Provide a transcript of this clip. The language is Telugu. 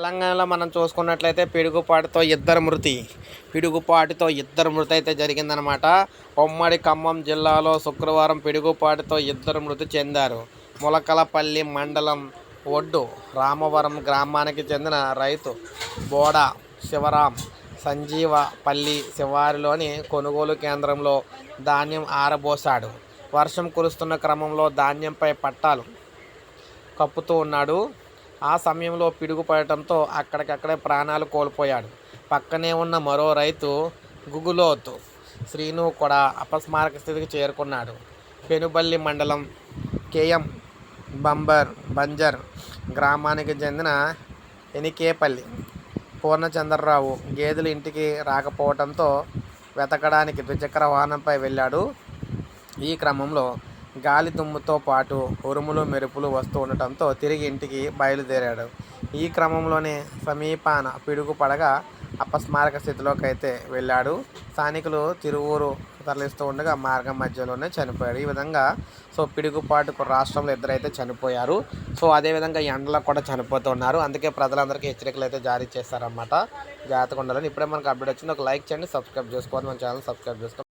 తెలంగాణలో మనం చూసుకున్నట్లయితే పిడుగుపాటుతో ఇద్దరు మృతి పిడుగుపాటుతో ఇద్దరు మృతి అయితే జరిగిందనమాట ఉమ్మడి ఖమ్మం జిల్లాలో శుక్రవారం పిడుగుపాటుతో ఇద్దరు మృతి చెందారు. ములకలపల్లి మండలం ఒడ్డు రామవరం గ్రామానికి చెందిన రైతు బోడ శివరాం సంజీవపల్లి శివారిలోని కొనుగోలు కేంద్రంలో ధాన్యం ఆరబోసాడు. వర్షం కురుస్తున్న క్రమంలో ధాన్యంపై పట్టాలు కప్పుతూ ఉన్నాడు. ఆ సమయంలో పిడుగుపడటంతో అక్కడికక్కడే ప్రాణాలు కోల్పోయాడు. పక్కనే ఉన్న మరో రైతు గుగులోతు శ్రీను కూడా అపస్మారక స్థితికి చేరుకున్నాడు. పెనుబల్లి మండలం కేఎం బంబర్ బంజర్ గ్రామానికి చెందిన ఎనికేపల్లి పూర్ణచంద్రరావు గేదెలు ఇంటికి రాకపోవడంతో వెతకడానికి ద్విచక్ర వాహనంపై వెళ్ళాడు. ఈ క్రమంలో గాలి దుమ్ముతో పాటు ఉరుములు మెరుపులు వస్తూ ఉండటంతో తిరిగి ఇంటికి బయలుదేరాడు. ఈ క్రమంలోనే సమీపాన పిడుగు పడగా అపస్మారక స్థితిలోకి అయితే వెళ్ళాడు. స్థానికులు తిరువూరు తరలిస్తూ ఉండగా మార్గం మధ్యలోనే చనిపోయాడు. ఈ విధంగా సో పిడుగుపాటుకు రాష్ట్రంలో ఇద్దరైతే చనిపోయారు. సో అదేవిధంగా ఎండలో కూడా చనిపోతున్నారు అందుకే ప్రజలందరికీ హెచ్చరికలు అయితే జారీ చేస్తారన్నమాట. జాగ్రత్తగా ఉండాలని ఇప్పుడే మనకు అప్డేట్ వచ్చింది. ఒక లైక్ చేయండి సబ్స్క్రైబ్ చేసుకోవాలి. మన ఛానల్ సబ్స్క్రైబ్ చేసుకోండి